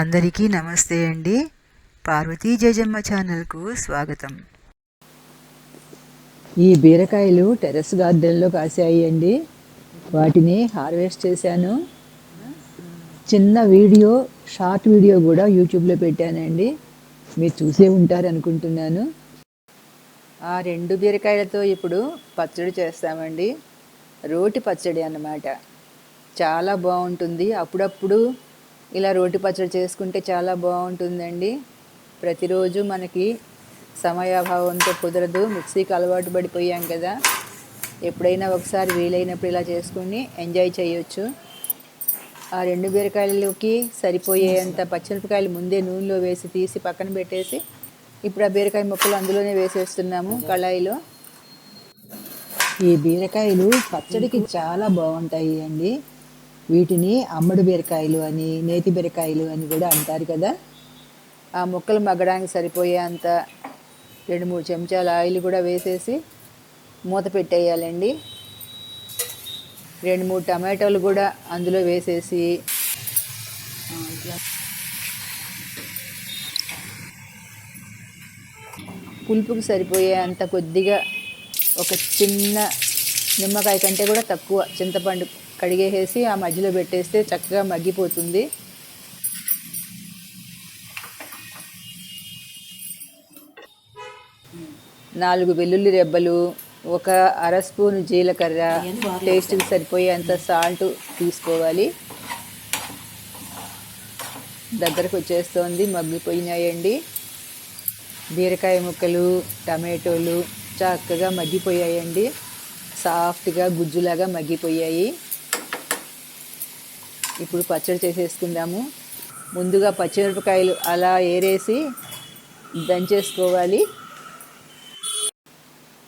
అందరికీ నమస్తే అండి. పార్వతీ జయజమ్మ ఛానల్కు స్వాగతం. ఈ బీరకాయలు టెర్రస్ గార్డెన్లో కాసాయి అండి. వాటిని హార్వెస్ట్ చేశాను. చిన్న వీడియో షార్ట్ వీడియో కూడా యూట్యూబ్లో పెట్టానండి. మీరు చూసే ఉంటారు అనుకుంటున్నాను ఆ రెండు బీరకాయలతో ఇప్పుడు పచ్చడి చేస్తామండి. రోటి పచ్చడి అన్నమాట. చాలా బాగుంటుంది. అప్పుడప్పుడు ఇలా రోటి పచ్చడి చేసుకుంటే చాలా బాగుంటుందండి. ప్రతిరోజు మనకి సమయాభావంతో కుదరదు. మిక్సీకి అలవాటు పడిపోయాం కదా. ఎప్పుడైనా ఒకసారి వీలైనప్పుడు ఇలా చేసుకుని ఎంజాయ్ చేయొచ్చు. ఆ రెండు బీరకాయలకి సరిపోయేంత పచ్చిమిరపకాయలు ముందే నూనెలో వేసి తీసి పక్కన పెట్టేసి ఇప్పుడు ఆ బీరకాయ ముక్కలు అందులోనే వేసేస్తున్నాము కళాయిలో. ఈ బీరకాయలు పచ్చడికి చాలా బాగుంటాయి అండి వీటిని అమ్మడు బీరకాయలు అని నేతి బీరకాయలు అని కూడా అంటారు కదా. ఆ మొక్కలు మగ్గడానికి సరిపోయే అంత రెండు మూడు చెంచాల ఆయిల్ కూడా వేసేసి మూత పెట్టేయాలండి. రెండు మూడు టమాటోలు కూడా అందులో వేసేసి పులుపుకి సరిపోయే అంత కొద్దిగా ఒక చిన్న నిమ్మకాయ కంటే కూడా తక్కువ చింతపండు కడిగేసేసి ఆ మధ్యలో పెట్టేస్తే చక్కగా మగ్గిపోతుంది. నాలుగు వెల్లుల్లి రెబ్బలు ఒక అర స్పూను జీలకర్ర టేస్ట్కి సరిపోయేంత సాల్ట్ తీసుకోవాలి. దగ్గరకు వచ్చేస్తోంది మగ్గిపోయినాయండి. బీరకాయ ముక్కలు టమాటోలు చక్కగా మగ్గిపోయాయండి. సాఫ్ట్గా గుజ్జులాగా మగ్గిపోయాయి. ఇప్పుడు పచ్చడి చేసేసుకుందాము. ముందుగా పచ్చిమిరపకాయలు అలా ఏరేసి దంచేసుకోవాలి.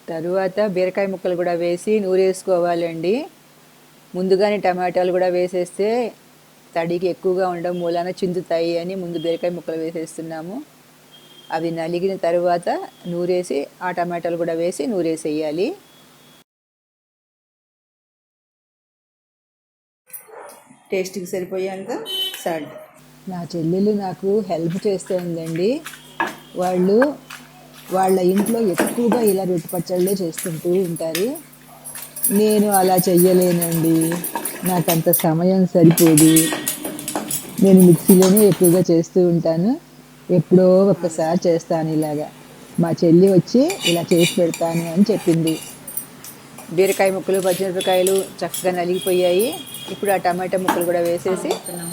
తరువాత బీరకాయ ముక్కలు కూడా వేసి నూరేసుకోవాలండి. ముందుగానే టమాటాలు కూడా వేసేస్తే తడికి ఎక్కువగా ఉండడం మూలాన చిందుతాయి అని ముందు బీరకాయ ముక్కలు వేసేస్తున్నాము. అవి నలిగిన తర్వాత నూరేసి ఆ టమాటాలు కూడా వేసి నూరేసేయాలి. టేస్ట్కి సరిపోయేంత సాల్ట్. నా చెల్లెలు నాకు హెల్ప్ చేస్తుందండి వాళ్ళు వాళ్ళ ఇంట్లో ఎక్కువగా ఇలా రొట్టె పచ్చళ్ళే చేసుకుంటూ ఉంటారు. నేను అలా చెయ్యలేనండి. నాకు అంత సమయం సరిపోదు. నేను మిక్సీలోనే ఎక్కువగా చేస్తూ ఉంటాను. ఎప్పుడో ఒక్కసారి చేస్తాను ఇలాగా. మా చెల్లి వచ్చి ఇలా చేసి పెడతాను అని చెప్పింది. బీరకాయ ముక్కలు పచ్చిమిరపకాయలు చక్కగా నలిగిపోయాయి. ఇప్పుడు ఆ టమాటా ముక్కలు కూడా వేసేసి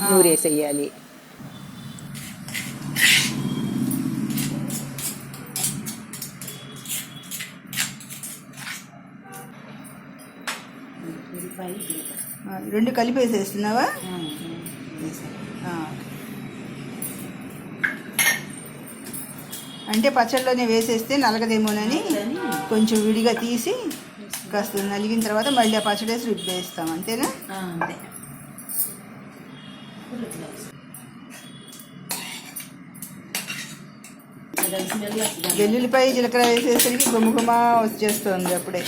నూరేసేయాలి రెండు కలిపి వేసేస్తున్నావా. అంటే పచ్చళ్ళలోనే వేసేస్తే నలగదేమోనని కొంచెం విడిగా తీసి కాస్త నలిగిన తర్వాత మళ్ళీ ఆ పచ్చడి వేసి రుబ్బి వేస్తాం అంతేనా అంతే. వెల్లుల్లిపాయ జీలకర్ర వేసేసరికి గుమ్మ వచ్చేస్తుంది అప్పుడే.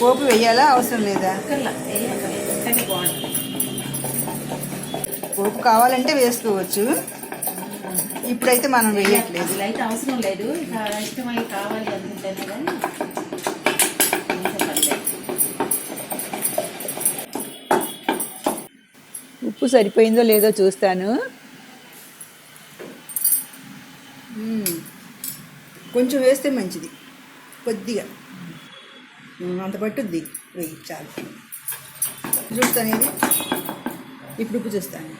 పోపు వేయాలా? అవసరం లేదా? పోపు కావాలంటే వేసుకోవచ్చు. ఇప్పుడైతే మనం వేయట్లేదు అయితే అవసరం లేదు. ఇష్టమై కావాలి అనుకుంటేనే కానీ. ఉప్పు సరిపోయిందో లేదో చూస్తాను. కొంచెం వేస్తే మంచిది. కొద్దిగా. అంత పట్టుద్ది. వెయ్యి చాలు. చూస్తాను ఇది. ఇప్పుడు ఉప్పు చూస్తాను.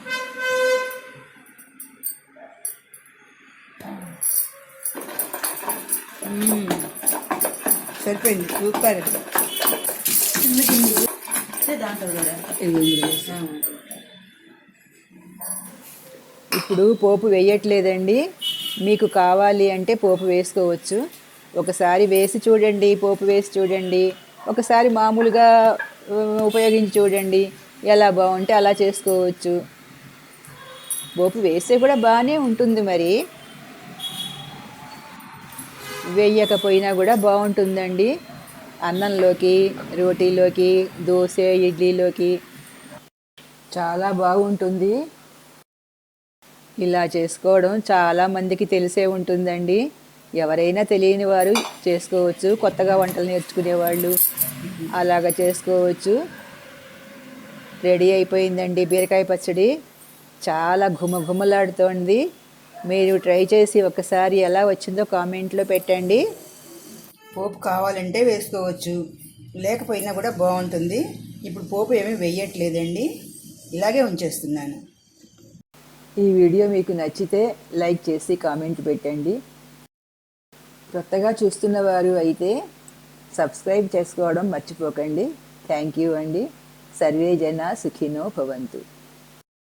సరిపోయింది సూపర్. చిన్న గిన్నె అయితే దాంట్లో కూడా ఇప్పుడు పోపు వేయట్లేదండి. మీకు కావాలి అంటే పోపు వేసుకోవచ్చు. ఒకసారి వేసి చూడండి పోపు వేసి చూడండి. ఒకసారి మామూలుగా ఉపయోగించి చూడండి. ఎలా బాగుంటే అలా చేసుకోవచ్చు. పోపు వేస్తే కూడా బాగానే ఉంటుంది మరి. వేయకపోయినా కూడా బాగుంటుందండి. అన్నంలోకి రోటీలోకి దోశ ఇడ్లీలోకి. చాలా బాగుంటుంది. ఇలా చేసుకోవడం చాలా మందికి తెలిసే ఉంటుందండి. ఎవరైనా తెలియని వారు చేసుకోవచ్చు. కొత్తగా వంటలు నేర్చుకునేవాళ్ళు అలాగ చేసుకోవచ్చు. రెడీ అయిపోయిందండి బీరకాయ పచ్చడి. చాలా ఘుమఘుమలాడుతోంది. మీరు ట్రై చేసి ఒకసారి ఎలా వచ్చిందో కామెంట్లో పెట్టండి. పోపు కావాలంటే వేసుకోవచ్చు. లేకపోయినా కూడా బాగుంటుంది. ఇప్పుడు పోపు ఏమీ వేయట్లేదండి. ఇలాగే ఉంచేస్తున్నాను. ఈ వీడియో మీకు నచ్చితే లైక్ చేసి కామెంట్ పెట్టండి. కొత్తగా చూస్తున్న వారు అయితే సబ్స్క్రైబ్ చేసుకోవడం మర్చిపోకండి. థ్యాంక్ యూ అండి. సర్వే జన సుఖినో భవంతు.